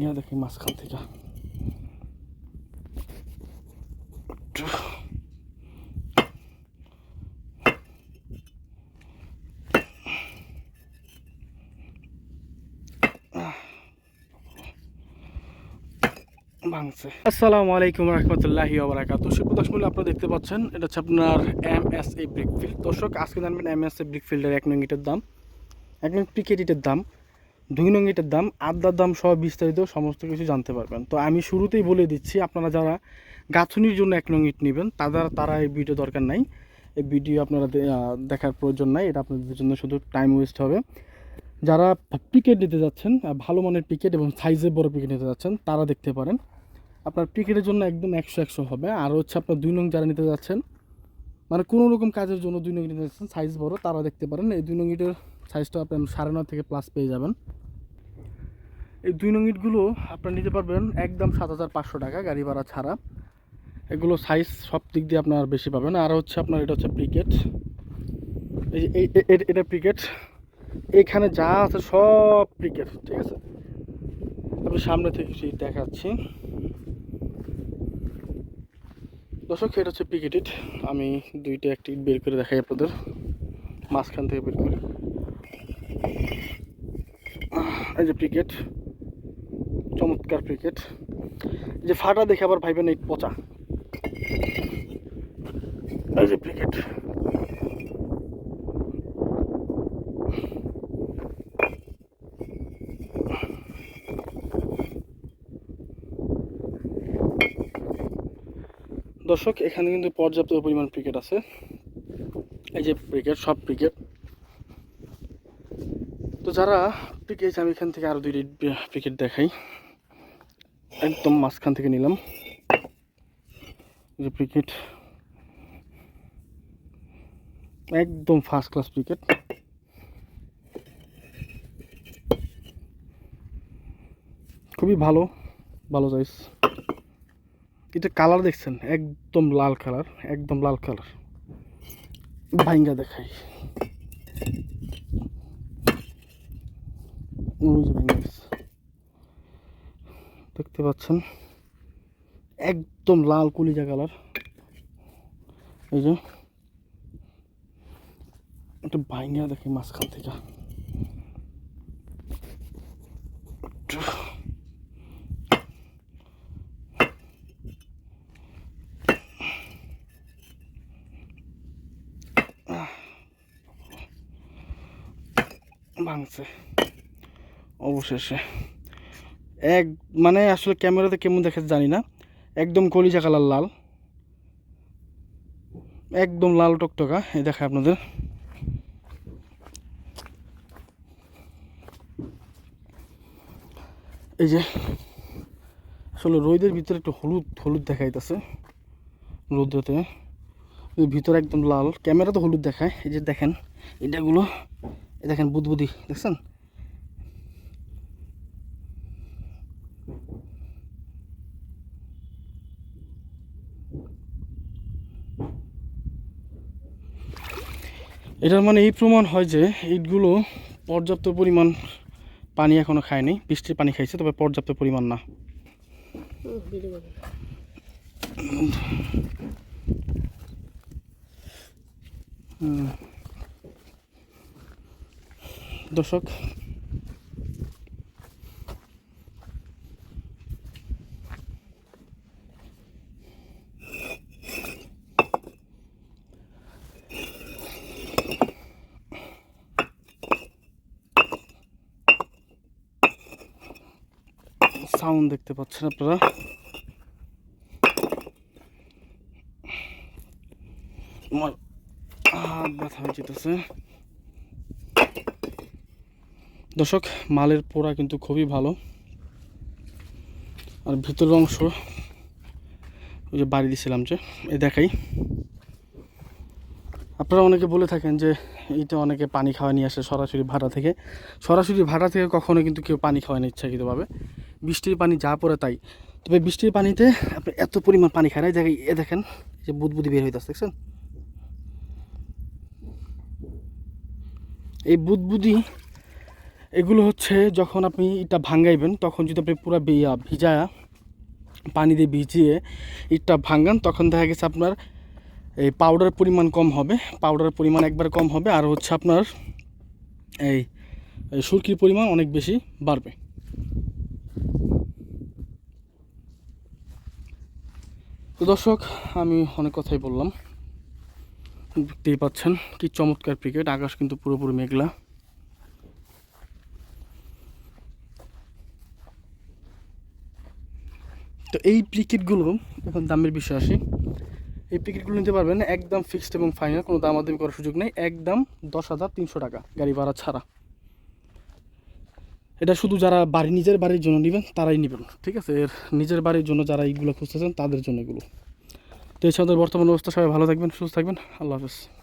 ভাঙিয়া দেখি মাঝখান থেকে আসসালামু আলাইকুম রহমতুল্লাহি ওবরাকাত সুপ্র দর্শক মূল্য আপনারা দেখতে পাচ্ছেন, এটা হচ্ছে আপনার এম এস এ ব্রিকফিল্ড দর্শক আজকে জানবেন এম এস এ ব্রিকফিল্ডের এক নং ইটের দাম, এক নং পিকেট ইটের দাম। দুই নং ইটের দাম আড্ডার দাম সহ বিস্তারিত সমস্ত কিছু জানতে পারবেন। তো আমি শুরুতেই বলে দিচ্ছি, আপনারা যারা গাঁথুনির জন্য এক নং ইট নেবেন, তাদের, তারা এই ভিডিও দরকার নাই। এই ভিডিও আপনারা দেখার প্রয়োজন নাই, এটা আপনাদের জন্য শুধু টাইম ওয়েস্ট হবে। যারা পিকেট নিতে যাচ্ছেন ভালো মানের পিকেট এবং সাইজের বড় পিকেট নিতে যাচ্ছেন, তারা দেখতে পারেন। আপনার পিকেটের জন্য একদম একশো একশো হবে। আর হচ্ছে আপনার দুই নং যারা নিতে যাচ্ছেন মানে কোনো রকম কাজের জন্য দুই নং নিতে যাচ্ছেন সাইজ বড়, তারা দেখতে পারেন। এই দুই নং ইটের সাইজটা আপনার সাড়ে থেকে প্লাস পেয়ে যাবেন। এই দুই নং ইটগুলো আপনার নিতে পারবেন একদম সাত হাজার পাঁচশো টাকা গাড়ি ভাড়া ছাড়া। এগুলো সাইজ সব দিক দিয়ে আপনার বেশি পাবেন। আর হচ্ছে আপনার এটা হচ্ছে প্রিকেট এই যে এটা প্রিকেট এখানে যা আছে সব প্রিকেট ঠিক আছে? আমি সামনে থেকে সেই দেখাচ্ছি। দর্শক, এটা হচ্ছে পিকেটেড আমি দুইটা, একটি ইট বের করে দেখাই আপনাদের। মাঝখান থেকে বের করে। এই যে ক্রিকেট চমৎকার ক্রিকেট যে ফাটা দেখে আবার ভাইবেন পচা। এই যে ক্রিকেট দর্শক এখানে কিন্তু পর্যাপ্ত পরিমাণ ক্রিকেট আছে। এই যে ক্রিকেট সব ক্রিকেট তো যারা ক্রিকেট আমি এখান থেকে আরও দুইটি পিকেট দেখাই। একদম মাঝখান থেকে নিলাম। যে পিকেট। একদম ফার্স্ট ক্লাস পিকেট। খুবই ভালো ভালো সাইজ এটা কালার দেখছেন? একদম লাল কালার একদম লাল কালার ভাইঙ্গা দেখাই ওই যে ভেঙে গেছে। দেখতে পাচ্ছেন? একদম লাল কুলিজা কালার। এই যে। একটা ভাইঙ্গা দেখি মাঝখান থেকে। ভাঙছে। অবশেষে। এক মানে আসলে ক্যামেরাতে কেমন দেখে জানি না। একদম কলিজা কালার লাল। একদম লাল টকটকা, এই দেখায় আপনাদের। এই যে, আসলে রোদের ভিতরে একটু হলুদ হলুদ দেখাইতেছে। রোদ্রতে ভিতরে একদম লাল। ক্যামেরা তো হলুদ দেখায়। এই যে দেখেন, এটাগুলো দেখেন বুদবুদি, দেখছেন? এটার মানে এই প্রমাণ হয় যে ইটগুলো পর্যাপ্ত পরিমাণ পানি এখনও খায়নি। বৃষ্টির পানি খাইছে, তবে পর্যাপ্ত পরিমাণ না। দর্শক সাউন্ড দেখতে পাচ্ছেন আপনারা? আমার হাত ব্যথা দর্শক, মালের পোড়া কিন্তু খুবই ভালো। আর ভিতরের অংশ, ওই যে বাড়ি দিছিলাম যে, এ দেখাই। আপনারা অনেকে বলে থাকেন যে, এইটা অনেকে পানি খাওয়া নিয়ে আসে সরাসরি ভাড়া থেকে। সরাসরি ভাড়া থেকে কখনো কিন্তু কেউ পানি খাওয়ায় না ইচ্ছাকৃতভাবে। বৃষ্টির পানি যা পড়ে তাই। তবে বৃষ্টির পানিতে আপনি এত পরিমাণ পানি খায় দেখেন এ দেখেন যে বুদবুদি বের হইতেছে, দেখছেন? এই বুদবুদি, এগুলো হচ্ছে যখন আপনি ইটটা ভাঙ্গাইবেন, তখন যদি আপনি পুরো ভিজায়া পানি দিয়ে ভিজিয়ে ইটটা ভাঙ্গান, তখন দেখা গেছে আপনার এই পাউডার পরিমাণ কম হবে পাউডারের পরিমাণ একবার কম হবে, আর হচ্ছে আপনার এই সুরকির পরিমাণ অনেক বেশি বাড়বে। তো দর্শক, আমি অনেক কথাই বললাম। দেখতেই পাচ্ছেন কি চমৎকার ক্রিকেট, আকাশ কিন্তু পুরোপুরি মেঘলা। তো এই ক্রিকেটগুলো, এখন দামের বিষয় আসি। এই ক্রিকেটগুলো নিতে পারবেন একদম ফিক্সড এবং ফাইনাল কোনো দামাদামি করার সুযোগ নেই। একদম দশ হাজার তিনশো টাকা গাড়ি ভাড়া ছাড়া। এটা শুধু যারা বাড়ি, নিজের বাড়ির জন্য নেবেন, তারাই নেবেন। ঠিক আছে? এর নিজের বাড়ির জন্য যারা এইগুলো খুঁজতেছেন, তাদের জন্য এগুলো। তো এই বর্তমান অবস্থা, সবাই ভালো থাকবেন, সুস্থ থাকবেন। আল্লাহ হাফেজ।